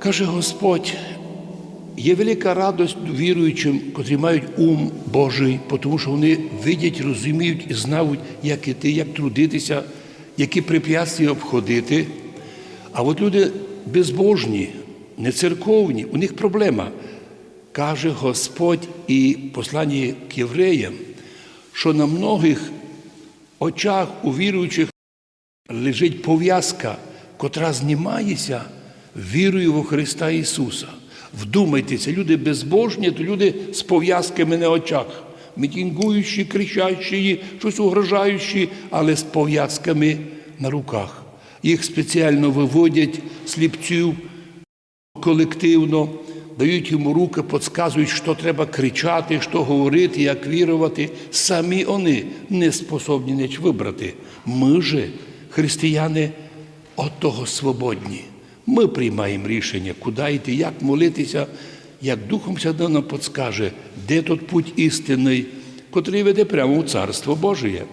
Каже Господь, є велика радость віруючим, котрі мають ум Божий, тому що вони видять, розуміють і знають, як іти, як трудитися, які препятствия обходити. А от люди безбожні, не церковні, у них проблема. Каже Господь і послання к євреям, що на многих очах у віруючих лежить пов'язка, котра знімається вірою в Христа Ісуса. Вдумайтеся, люди безбожні, то люди з пов'язками на очах, мітінгуючі, кричащі, щось угрожаючі, але з пов'язками на руках. Їх спеціально виводять сліпців колективно, дають йому руки, підказують, що треба кричати, що говорити, як вірувати. Самі вони не способні ніч вибрати. Ми же, християни, от того свободні. Ми приймаємо рішення, куди йти, як молитися, як Духом Святим нам підскаже, де тут путь істинний, котрий веде прямо у Царство Божє.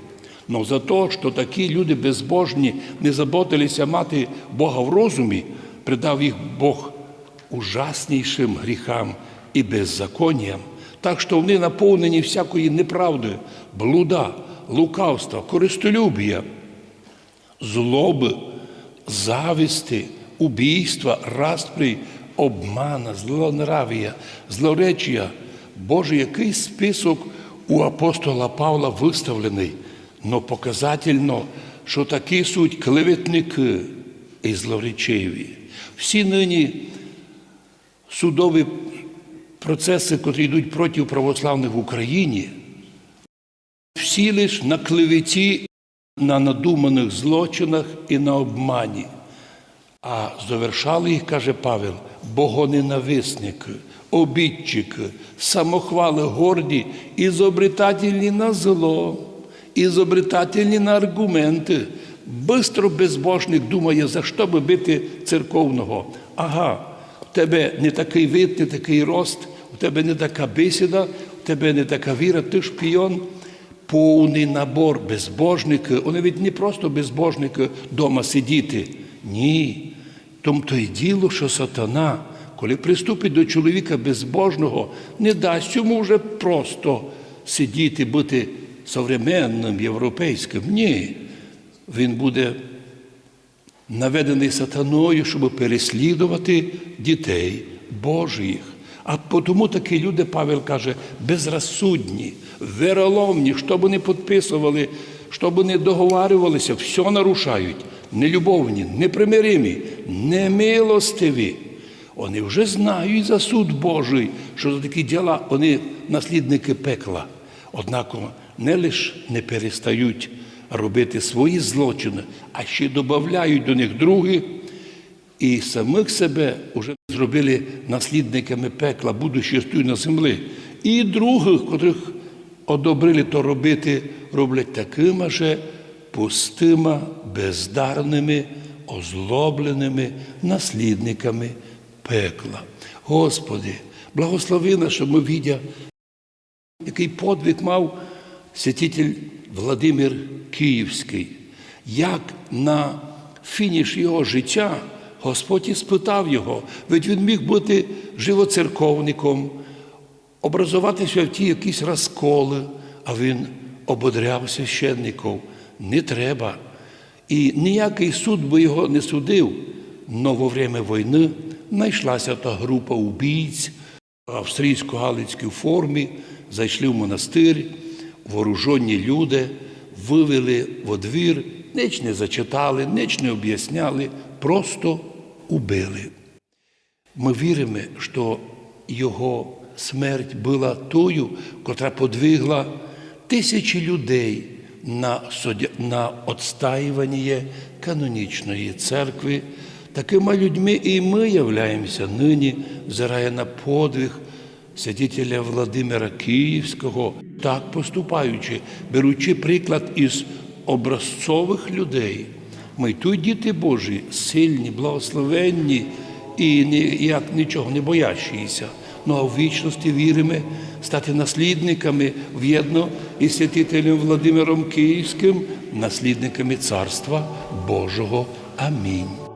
Но за те, що такі люди безбожні не заботилися мати Бога в розумі, придав їх Бог ужаснішим гріхам і беззаконням, так що вони наповнені всякої неправди, блуда, лукавства, користолюбія, злоби, зависти, убійства, распри, обмана, злонравія, злоречія. Боже, який список у апостола Павла виставлений, но показательно, що такі суть клеветники і злоречиві. Всі нині судові процеси, котрі йдуть проти православних в Україні, всі лиш на клеветі, на надуманих злочинах і на обмані. А завершали їх, каже Павел, богоненависники, обідчики, самохвали горді, ізобретательні на зло, ізобретательні на аргументи. Бистро безбожник думає, за що би бити церковного. Ага, в тебе не такий вид, не такий рост, у тебе не така бесіда, у тебе не така віра, ти шпіон. Повний набор безбожники, вони ведь не просто безбожники дома сидіти. Ні. Тому то й діло, що сатана, коли приступить до чоловіка безбожного, не дасть йому вже просто сидіти, бути современним, європейським. Ні. Він буде наведений сатаною, щоб переслідувати дітей Божих. А тому такі люди, Павел каже, безрозсудні, вероломні, що б не підписували, що б не договарювалися, все нарушають. Нелюбовні, непримиримі, немилостиві. Вони вже знають за суд Божий, що за такі діла вони наслідники пекла. Однак не лише не перестають робити свої злочини, а ще додають до них другі, і самих себе вже зробили наслідниками пекла, будучи стою на землі. І других, котрих одобрили то робити, роблять такими же пустими, бездарними, озлобленими наслідниками пекла. Господи, благослови ми відя, який подвиг мав святитель Владимир Київський, як на фініш його життя Господь і спитав його, ведь він міг бути живоцерковником, образуватися в ті якісь розколи, а він ободряв священників. Не треба. І ніякий суд би його не судив. Но во время війни знайшлася та група убійць в австрійсько-галицькій формі, зайшли в монастир, вооружені люди, вивели во двір, ніч не зачитали, ніч не об'ясняли, просто убили. Ми віримо, що його смерть була тою, котра подвигла тисячі людей на на відстаювання канонічної церкви. Такими людьми і ми являємося нині, взирає на подвиг святителя Владимира Київського, так поступаючи, беручи приклад із образцових людей. Ми тут діти Божі, сильні, благословенні і ніяк нічого не боящіся. Ну а в вічності віримо стати наслідниками в'єдно із святителем Владимиром Київським, наслідниками Царства Божого. Амінь.